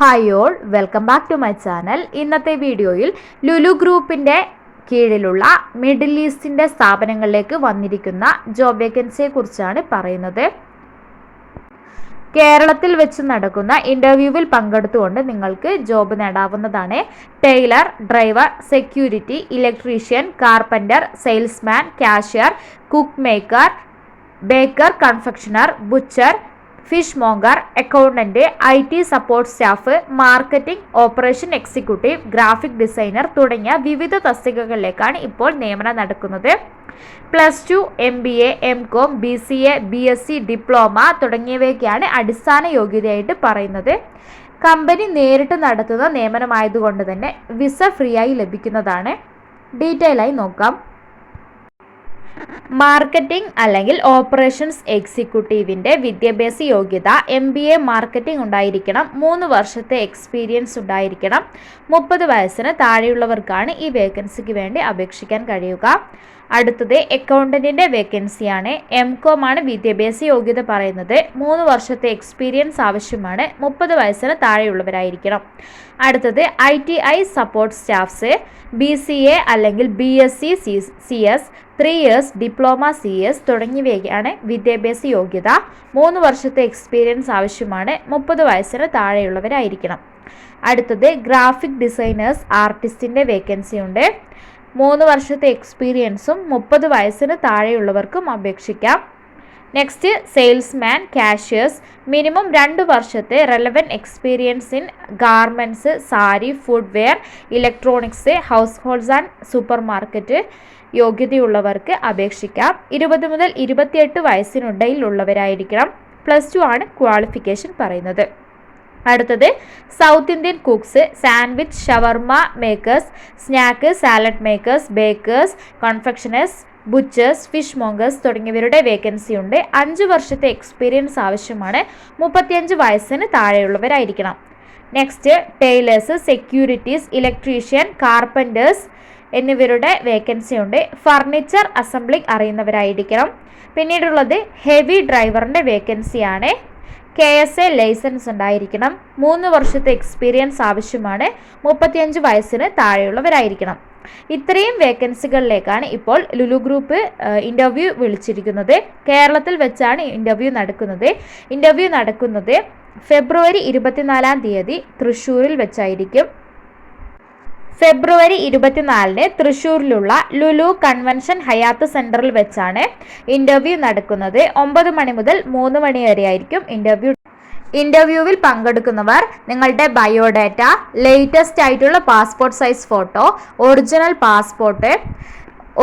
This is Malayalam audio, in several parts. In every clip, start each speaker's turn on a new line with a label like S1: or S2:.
S1: Hi all welcome back to my channel ഇന്നത്തെ വീഡിയോയിൽ ലുലു ഗ്രൂപ്പിന്റെ കീഴിലുള്ള മിഡിൽ ഈസ്റ്റിന്റെ സ്ഥാപനങ്ങളിലേക്ക് വന്നിരിക്കുന്ന ജോബ് വേക്കൻസിയെ കുറിച്ചാണ് പറയുന്നത്. കേരളത്തിൽ വെച്ച് നടക്കുന്ന ഇന്റർവ്യൂവിൽ പങ്കെടുത്തുകൊണ്ട് നിങ്ങൾക്ക് job നേടാവുന്നതാണ് tailor driver security electrician carpenter salesman cashier cook maker baker confectioner butcher fishmonger accountant I T support staff marketing operation executive graphic designer തുടങ്ങിയ വിവിധ തസ്തികകളിലേക്കാണ് ഇപ്പോൾ നിയമനം നടക്കുന്നത്. Plus two M B A M com B C A B S C diploma തുടങ്ങിയവയൊക്കെയാണ് അടിസ്ഥാന യോഗ്യതയായിട്ട് പറയുന്നത്. കമ്പനി നേരിട്ട് നടത്തുന്ന നിയമനമായതുകൊണ്ട് തന്നെ വിസ ഫ്രീ ആയി ലഭിക്കുന്നതാണ്. ഡീറ്റെയിൽ ആയി നോക്കാം. മാർക്കറ്റിംഗ് അല്ലെങ്കിൽ ഓപ്പറേഷൻസ് എക്സിക്യൂട്ടീവിന്റെ വിദ്യാഭ്യാസ യോഗ്യത എം ബി എ മാർക്കറ്റിംഗ് ഉണ്ടായിരിക്കണം മൂന്ന് വർഷത്തെ എക്സ്പീരിയൻസ് ഉണ്ടായിരിക്കണം മുപ്പത് വയസ്സിന് താഴെയുള്ളവർക്കാണ് ഈ വേക്കൻസിക്ക് വേണ്ടി അപേക്ഷിക്കാൻ കഴിയുക. അടുത്തത് അക്കൗണ്ടന്റിന്റെ വേക്കൻസിയാണ്. എം കോം ആണ് വിദ്യാഭ്യാസ യോഗ്യത പറയുന്നത്. മൂന്ന് വർഷത്തെ എക്സ്പീരിയൻസ് ആവശ്യമാണ് മുപ്പത് വയസ്സിന് താഴെയുള്ളവരായിരിക്കണം. അടുത്തത് I T I support staffs B C A അല്ലെങ്കിൽ B S C C S three years diploma C S തുടങ്ങിയവയാണ് വിദ്യാഭ്യാസ യോഗ്യത. മൂന്ന് വർഷത്തെ എക്സ്പീരിയൻസ് ആവശ്യമാണ്. മുപ്പത് വയസ്സിന് താഴെയുള്ളവരായിരിക്കണം. അടുത്തത് ഗ്രാഫിക് ഡിസൈനേഴ്സ് ആർട്ടിസ്റ്റിന്റെ വേക്കൻസി ഉണ്ട്. മൂന്ന് വർഷത്തെ എക്സ്പീരിയൻസും മുപ്പത് വയസ്സിന് താഴെയുള്ളവർക്കും അപേക്ഷിക്കാം. നെക്സ്റ്റ് സെയിൽസ്മാൻ ക്യാഷ്യേഴ്സ് മിനിമം രണ്ട് വർഷത്തെ relevant experience in garments sari footwear electronics household and supermarket യോഗ്യതയുള്ളവർക്ക് അപേക്ഷിക്കാം. ഇരുപത് മുതൽ ഇരുപത്തിയെട്ട് വയസ്സിനുടയിലുള്ളവരായിരിക്കണം. പ്ലസ് ടു ആണ് ക്വാളിഫിക്കേഷൻ പറയുന്നത്. അടുത്തത് south Indian cooks sandwich shawarma makers snack salad makers bakers confectioners butchers fishmongers തുടങ്ങിയവരുടെ വേക്കൻസി ഉണ്ട്. അഞ്ച് വർഷത്തെ എക്സ്പീരിയൻസ് ആവശ്യമാണ്. മുപ്പത്തിയഞ്ച് വയസ്സിന് താഴെയുള്ളവരായിരിക്കണം. Next tailors securities electrician carpenters എന്നിവരുടെ വേക്കൻസി ഉണ്ട്. ഫർണിച്ചർ അസംബ്ലിംഗ് അറിയുന്നവരായിരിക്കണം. പിന്നീടുള്ളത് ഹെവി ഡ്രൈവറിന്റെ വേക്കൻസിയാണ്. കെ എസ് എ ലൈസൻസ് ഉണ്ടായിരിക്കണം. മൂന്ന് വർഷത്തെ എക്സ്പീരിയൻസ് ആവശ്യമാണ്. മുപ്പത്തിയഞ്ച് വയസ്സിന് താഴെയുള്ളവരായിരിക്കണം. ഇത്രയും വേക്കൻസികളിലേക്കാണ് ഇപ്പോൾ ലുലു ഗ്രൂപ്പ് ഇന്റർവ്യൂ വിളിച്ചിരിക്കുന്നത്. കേരളത്തിൽ വെച്ചാണ് ഇന്റർവ്യൂ നടക്കുന്നത്. ഇന്റർവ്യൂ നടക്കുന്നത് ഫെബ്രുവരി ഇരുപത്തിനാലാം തീയതി തൃശ്ശൂരിൽ വെച്ചായിരിക്കും. ഫെബ്രുവരി ഇരുപത്തിനാലിന് തൃശ്ശൂരിലുള്ള ലുലു കൺവെൻഷൻ ഹയാത്ത് സെന്ററിൽ വെച്ചാണ് ഇന്റർവ്യൂ നടക്കുന്നത്. ഒമ്പത് മണി മുതൽ മൂന്ന് മണി വരെ ആയിരിക്കും ഇന്റർവ്യൂ. ഇന്റർവ്യൂവിൽ പങ്കെടുക്കുന്നവർ നിങ്ങളുടെ ബയോഡാറ്റ ലേറ്റസ്റ്റ് ആയിട്ടുള്ള passport size photo original passport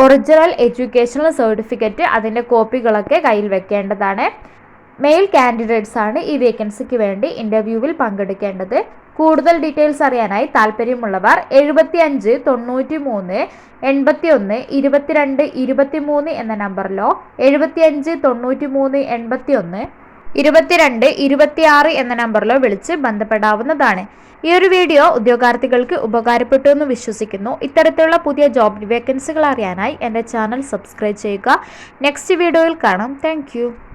S1: original educational certificate അതിന്റെ കോപ്പികളൊക്കെ കയ്യിൽ വെക്കേണ്ടതാണ്. മെയിൽ കാൻഡിഡേറ്റ്സ് ആണ് ഈ വേക്കൻസിക്ക് വേണ്ടി ഇന്റർവ്യൂവിൽ പങ്കെടുക്കേണ്ടത്. കൂടുതൽ ഡീറ്റെയിൽസ് അറിയാനായി താല്പര്യമുള്ളവർ എഴുപത്തി അഞ്ച് തൊണ്ണൂറ്റി മൂന്ന് എൺപത്തി ഒന്ന് ഇരുപത്തിരണ്ട് ഇരുപത്തി മൂന്ന് എന്ന നമ്പറിലോ എഴുപത്തി അഞ്ച് തൊണ്ണൂറ്റി മൂന്ന് എൺപത്തി ഒന്ന് ഇരുപത്തിരണ്ട് ഇരുപത്തിയാറ് എന്ന നമ്പറിലോ വിളിച്ച് ബന്ധപ്പെടാവുന്നതാണ്. ഈ ഒരു വീഡിയോ ഉദ്യോഗാർത്ഥികൾക്ക് ഉപകാരപ്പെട്ടു എന്ന് വിശ്വസിക്കുന്നു. ഇത്തരത്തിലുള്ള പുതിയ ജോബ് വേക്കൻസികൾ അറിയാനായി എന്റെ ചാനൽ സബ്സ്ക്രൈബ് ചെയ്യുക. നെക്സ്റ്റ് വീഡിയോയിൽ കാണാം. താങ്ക്